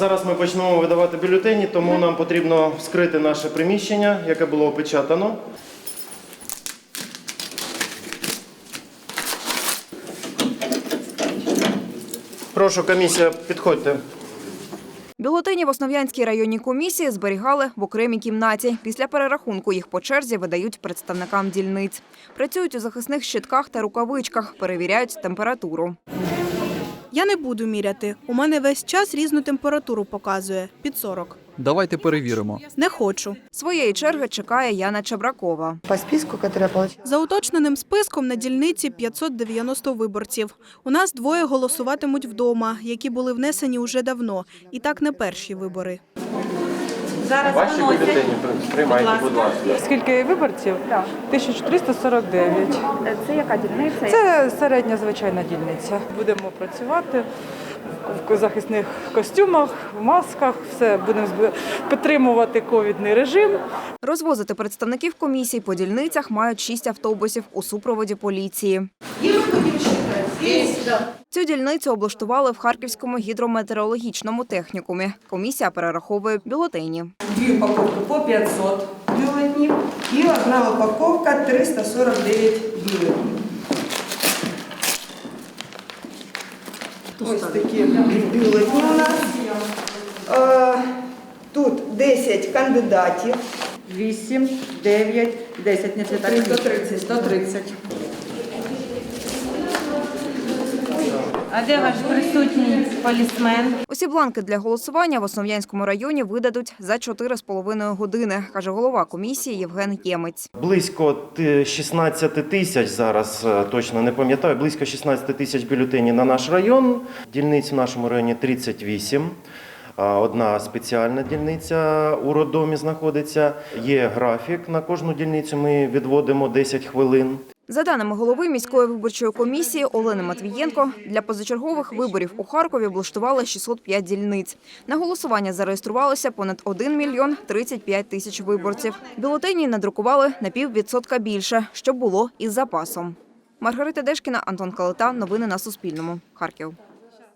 Зараз ми почнемо видавати бюлетені, тому нам потрібно вскрити наше приміщення, яке було опечатано. Прошу, комісія, підходьте. Бюлетені в Основ'янській районній комісії зберігали в окремій кімнаті. Після перерахунку їх по черзі видають представникам дільниць. Працюють у захисних щитках та рукавичках, перевіряють температуру. Я не буду міряти. У мене весь час різну температуру показує під 40. Давайте перевіримо. Не хочу. Своєї черги чекає Яна Чебракова. По списку, который я получила. За уточненим списком на дільниці 590 виборців. У нас двоє голосуватимуть вдома, які були внесені уже давно. І так не перші вибори. Зараз виносять. приймайте, будь ласка. Скільки виборців? 1449. Це яка дільниця? Це середня звичайна дільниця. Будемо працювати в захисних костюмах, в масках. Все будемо підтримувати ковідний режим. Розвозити представників комісій по дільницях мають шість автобусів у супроводі поліції. Цю дільницю облаштували в Харківському гідрометеорологічному технікумі. Комісія перераховує бюлетені. Дві упаковки по 500 бюлетнів і одна упаковка 349 бюлетнів. Ось такі бюлетні у нас. Е, Тут 10 кандидатів. 8, 9, 10, не це так. 130. 130. А де ваш присутній полісмен? Усі бланки для голосування в Основ'янському районі видадуть за 4,5 години, каже голова комісії Євген Ємець. Близько ти- 16 тисяч зараз, е, точно не пам'ятаю, близько 16 тисяч бюлетенів на наш район. Дільниць в нашому районі 38. Одна спеціальна дільниця у роддомі знаходиться. Є графік на кожну дільницю. Ми відводимо 10 хвилин. За даними голови міської виборчої комісії Олени Матвієнко, для позачергових виборів у Харкові облаштували 605 дільниць. На голосування зареєструвалося понад 1 мільйон 35 тисяч виборців. Бюлетені надрукували на піввідсотка більше, що було із запасом. Маргарита Дешкіна, Антон Калита. Новини на Суспільному. Харків.